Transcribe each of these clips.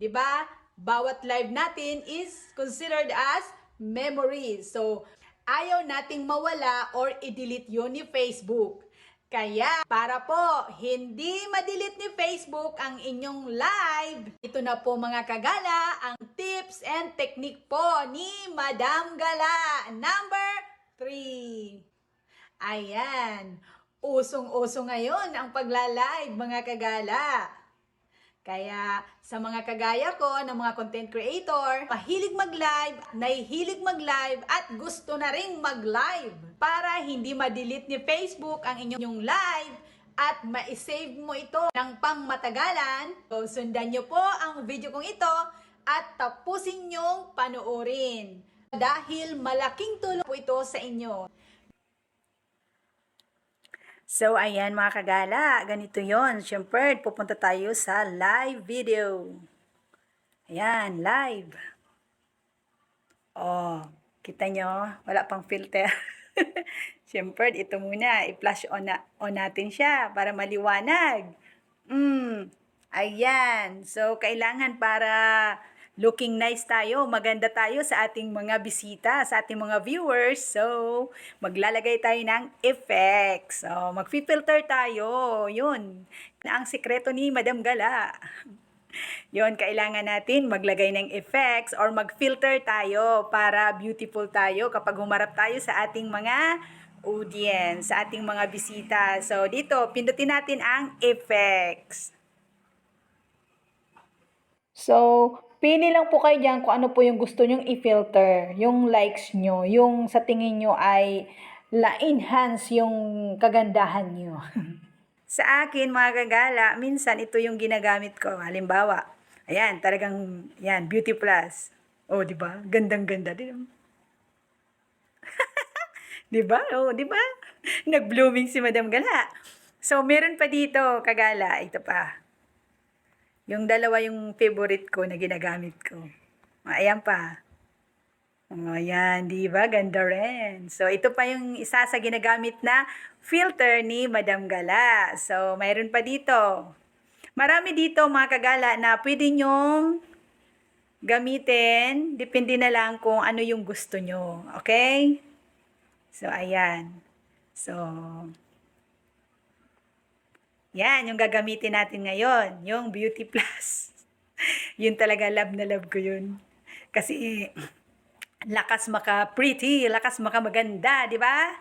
'Di ba? Bawat live natin is considered as memories. So, ayaw nating mawala or i-delete yun ni Facebook. Kaya, para po hindi ma-delete ni Facebook ang inyong live, ito na po mga kagala, ang tips and technique po ni Madam Gala. Number 3. Ayan. Usong-uso ngayon ang pagla-live mga kagala. Kaya sa mga kagaya ko ng mga content creator, mahilig mag-live, nahihilig mag-live at gusto na ring mag-live para hindi ma-delete ni Facebook ang inyong live at ma-save mo ito ng pangmatagalan. So sundan nyo po ang video kong ito at tapusin nyong panoorin dahil malaking tulong po ito sa inyo. So, ayan mga kagala, ganito yon. Siyempre, pupunta tayo sa live video. Ayan, live. Oh, kita nyo, wala pang filter. Siyempre, ito muna, i-flash on, na, on natin siya para maliwanag. Mm, ayan. So, kailangan para looking nice tayo, maganda tayo sa ating mga bisita, sa ating mga viewers. So, maglalagay tayo ng effects. So, mag-filter tayo. Yun. Na ang sikreto ni Madam Gala. Yun, kailangan natin maglagay ng effects or mag-filter tayo para beautiful tayo kapag humarap tayo sa ating mga audience, sa ating mga bisita. So, dito, pindutin natin ang effects. So, pili lang po kayo dyan kung ano po yung gusto nyong i-filter, yung likes nyo, yung sa tingin nyo ay la-enhance yung kagandahan nyo. sa akin, mga kagala, minsan ito yung ginagamit ko. Halimbawa, ayan, talagang, yan, Beauty Plus. Oh, di ba? Gandang-ganda din. di ba? Oh, di ba? Nag-blooming si Madam Gala. So, meron pa dito, kagala, ito pa. Yung dalawa yung favorite ko na ginagamit ko. Ayan pa. Oh, ayan, di ba? Ganda rin. So, ito pa yung isa sa ginagamit na filter ni Madam Gala. So, mayroon pa dito. Marami dito mga kagala na pwede nyong gamitin. Depende na lang kung ano yung gusto nyo. Okay? So, ayan. So, yan, yung gagamitin natin ngayon, yung Beauty Plus. yun talaga, love na love ko yun. Kasi, lakas maka pretty, lakas maka maganda, di ba?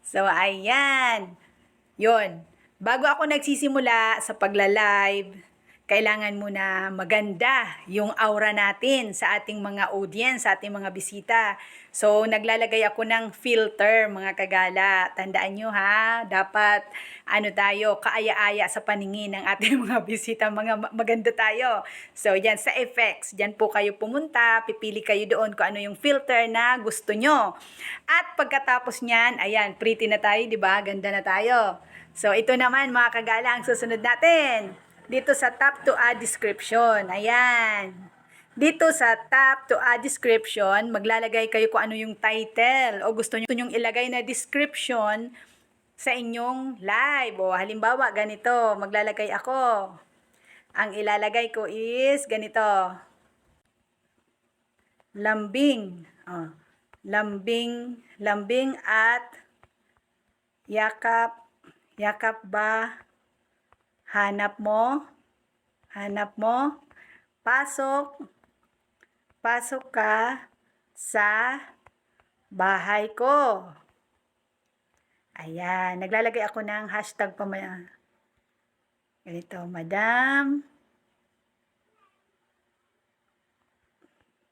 So, ayan. Yun. Bago ako nagsisimula sa pagla-live, kailangan muna maganda yung aura natin sa ating mga audience, sa ating mga bisita. So, naglalagay ako ng filter, mga kagala. Tandaan nyo ha, dapat ano tayo, kaaya-aya sa paningin ng ating mga bisita, mga ma- maganda tayo. So, yan sa effects, dyan po kayo pumunta, pipili kayo doon kung ano yung filter na gusto nyo. At pagkatapos nyan, ayan, pretty na tayo, di ba? Ganda na tayo. So, ito naman mga kagala, ang susunod natin dito sa top to a description. Ayan. Dito sa top to a description, maglalagay kayo kung ano yung title o gusto nyo yung ilagay na description sa inyong live. O halimbawa, ganito, maglalagay ako. Ang ilalagay ko is ganito. Lambing. O, lambing, lambing at yakap, yakap ba hanap mo, hanap mo, pasok, pasok ka sa bahay ko. Ayan, naglalagay ako ng hashtag pa. Ganito, madam.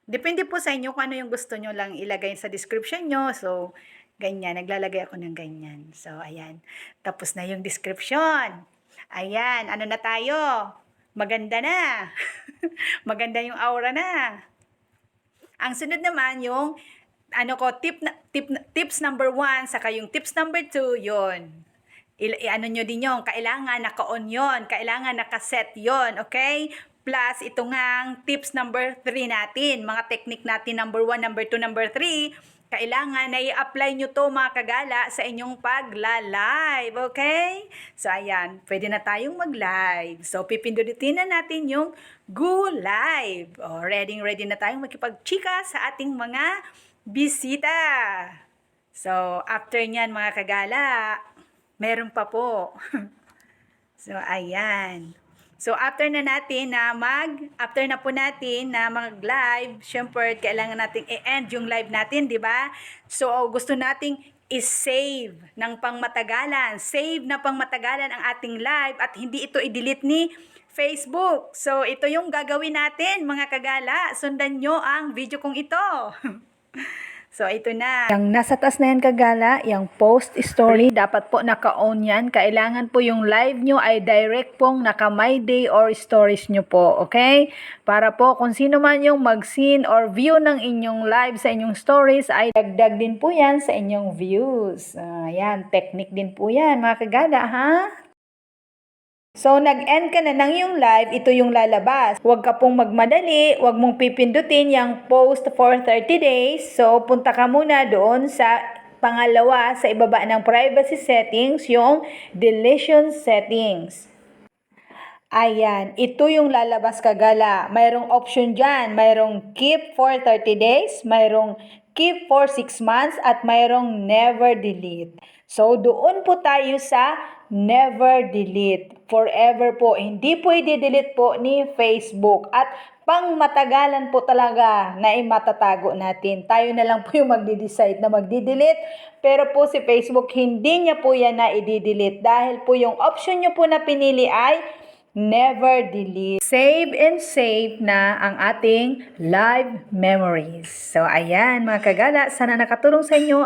Depende po sa inyo kung ano yung gusto nyo lang ilagay sa description nyo. So, ganyan. Naglalagay ako ng ganyan. So, ayan. Tapos na yung description. Ayan, ano na tayo? Maganda na. Maganda yung aura na. Ang sunod naman yung ano ko tip tip tips number one saka yung tips number two yon i- ano nyo din yung kailangan naka-on yon kailangan naka-set yon okay plus ito nga tips number 3 natin mga technique natin number 1 number 2 number 3 kailangan na i-apply nyo to mga kagala sa inyong pagla-live, okay? So, ayan, pwede na tayong mag-live. So, pipindutin na natin yung Go Live. O, ready, ready na tayong makipagchika sa ating mga bisita. So, after nyan mga kagala, meron pa po. so, ayan. So, after na natin na mag, after na po natin na mag-live, syempre, kailangan nating i-end yung live natin, di ba? So, gusto nating is-save ng pangmatagalan. Save na pangmatagalan ang ating live at hindi ito i-delete ni Facebook. So, ito yung gagawin natin, mga kagala. Sundan nyo ang video kong ito. So, ito na. Yung nasa taas na yan kagala, yung post story, dapat po naka-on yan. Kailangan po yung live nyo ay direct pong naka my day or stories nyo po, okay? Para po kung sino man yung mag-scene or view ng inyong live sa inyong stories ay dagdag din po yan sa inyong views. Ayan, technique din po yan mga kagala, ha? So, nag-end ka na ng yung live, ito yung lalabas. Huwag ka pong magmadali, huwag mong pipindutin yung post for 30 days. So, punta ka muna doon sa pangalawa sa ibaba ng privacy settings, yung deletion settings. Ayan, ito yung lalabas kagala. Mayroong option dyan. Mayroong keep for 30 days, mayroong keep for 6 months, at mayroong never delete. So, doon po tayo sa never delete. Forever po. Hindi po i-delete po ni Facebook. At pang matagalan po talaga na imatatago natin. Tayo na lang po yung magde-decide na magdi-delete. Pero po si Facebook, hindi niya po yan na i-delete. Dahil po yung option nyo po na pinili ay never delete. Save and save na ang ating live memories. So, ayan mga kagala, sana nakatulong sa inyo